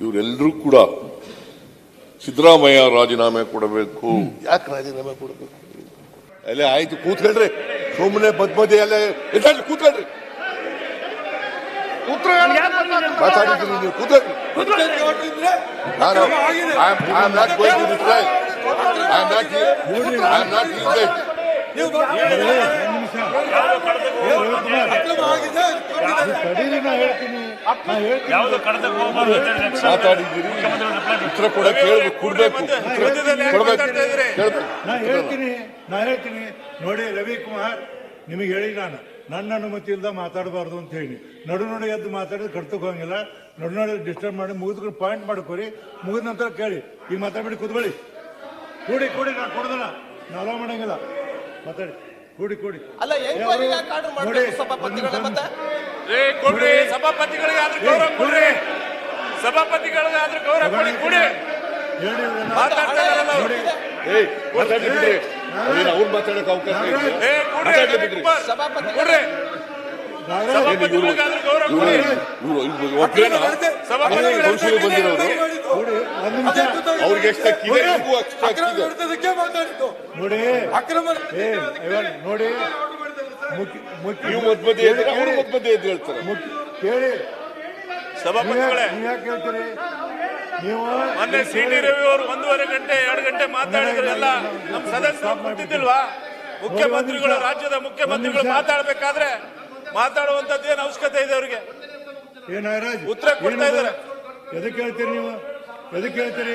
ಇವರೆಲ್ಲರೂ ಕೂಡ ಸಿದ್ದರಾಮಯ್ಯ ರಾಜೀನಾಮೆ ಕೊಡಬೇಕು. ಯಾಕೆ ರಾಜೀನಾಮೆ ಕೊಡಬೇಕು? ಅಲ್ಲೇ ಆಯ್ತು ಕೂತ್ಕೊಳ್ರಿ. ಸುಮ್ಮನೆ ಮಧ್ಯ ಅಲ್ಲೇ ಎದ್ದೇಳಿ ಕೂತ್ಕೊಳ್ರಿ. ಉತ್ತರ ಮಾತಾಡಿದ್ರಿ ನೀವು ಕೂತ್ಕೊಳ್ರಿ. ನಾನು I am not going to reply I am not I am not limited ತಡೀರಿ ನಾ ಹೇಳ್ತೀನಿ. ನಾ ಹೇಳ್ತೀನಿ. ಯಾವುದು ಕಡತಕ್ಕೆ ಹೋಗ್ಬಾರ್ದು ಅಂತ ಹೇಳಿ ರಕ್ಷಾ ಮಾತಾಡಿದ್ದೀರಿ. ಉತ್ತರ ಕೊಡಕ್ಕೆ ಹೇಳ್ಬೇಕು ಕೊಡ್ಬೇಕು. ಉತ್ತರ ಕೊಡ್ಬೇಕು. ಕೇಳ್ಬೇಕು ನಾ ಹೇಳ್ತೀನಿ ನಾ ಹೇಳ್ತೀನಿ. ನೋಡಿ ರವಿಕುಮಾರ್ ನಿಮಗೆ ಹೇಳಿ ನಾನು. ನನ್ನ ಅನುಮತಿ ಇಲ್ದ ಮಾತಾಡಬಾರ್ದು ಅಂತ ಹೇಳಿ. ನಡು ನೋಡಿ ಎದ್ದು ಮಾತಾಡಿದ್ರೆ ಕಡ್ತಕ್ಕೆ ಹೋಗಂಗಿಲ್ಲ. ನಡು ನಡು ಡಿಸ್ಟರ್ಬ್ ಮಾಡಿ ಮುಗಿದ್ಕೊಂಡು ಪಾಯಿಂಟ್ ಮಾಡ್ಕೊರಿ ಮುಗಿದ ನಂತರ ಕೇಳಿ. ಈಗ ಮಾತಾಡ್ಬಿಡಿ ಕೂತ್ಕೊಳ್ಳಿ. ಕೂಡಿ ಕೂಡಿ ನಾನು ಕೊಡೋದಲ್ಲ. ನಾ ಅಲೋ ಮಾಡಂಗಿಲ್ಲ. ಮಾತಾಡಿ. ಕೂಡಿ ಕೂಡಿ. ಅಲ್ಲ ಯಾಕೆ ಆರ್ಡರ್ ಸ್ವಲ್ಪ ಮತ್ತೆ? ಏ, ಕೊಡ್ರಿ ಸಭಾಪತಿಗಳಿಗೆ ಆದ್ರೂ ಗೌರವ ಕೊಡ್ರಿ ಸಭಾಪತಿಗಳಿಗೆ ಆದ್ರೂ ಗೌರವ ಕೊಡಿ ಕೊಡಿ ಅವ್ರು. ಮಾತಾಡಕ್ಕೆ ಅವಕಾಶ. ಸಭಾಪತಿ ಅವ್ರಿಗೆ ನೋಡಿ ನೀವು ಮಧ್ಯ ಮಧ್ಯೆ ಅವರು ಮಧ್ಯ ಮಧ್ಯೆ ಎದ್ದು ಹೇಳ್ತಾರೆ. ಕೇಳಿ. ಸಭಾಪತಿಗಳೇ ನೀವ್ ಯಾಕೆ ಹೇಳ್ತೀರಿ ನೀವು ಮೊನ್ನೆ ಸಿ ಟಿ ರವಿ ಅವರು ಒಂದೂವರೆ ಗಂಟೆ ಎರಡು ಗಂಟೆ ಮಾತಾಡಿದ್ರು ಎಲ್ಲ ನಮ್ಮ ಸದಸ್ಯರು ಕೊಟ್ಟಿದ್ದಿಲ್ವಾ ಮುಖ್ಯಮಂತ್ರಿಗಳು ರಾಜ್ಯದ ಮುಖ್ಯಮಂತ್ರಿಗಳು ಮಾತಾಡಬೇಕಾದ್ರೆ ಮಾತಾಡುವಂತದ್ದು ಏನು ಅವಶ್ಯಕತೆ ಇದೆ ಅವರಿಗೆ? ಉತ್ತರ ಕೊಡ್ತಾ ಇದ್ದಾರೆ. ಎದಕ್ಕೆ ಹೇಳ್ತೀರಿ ನೀವು? ಎದಕ್ಕೆ ಹೇಳ್ತೀರಿ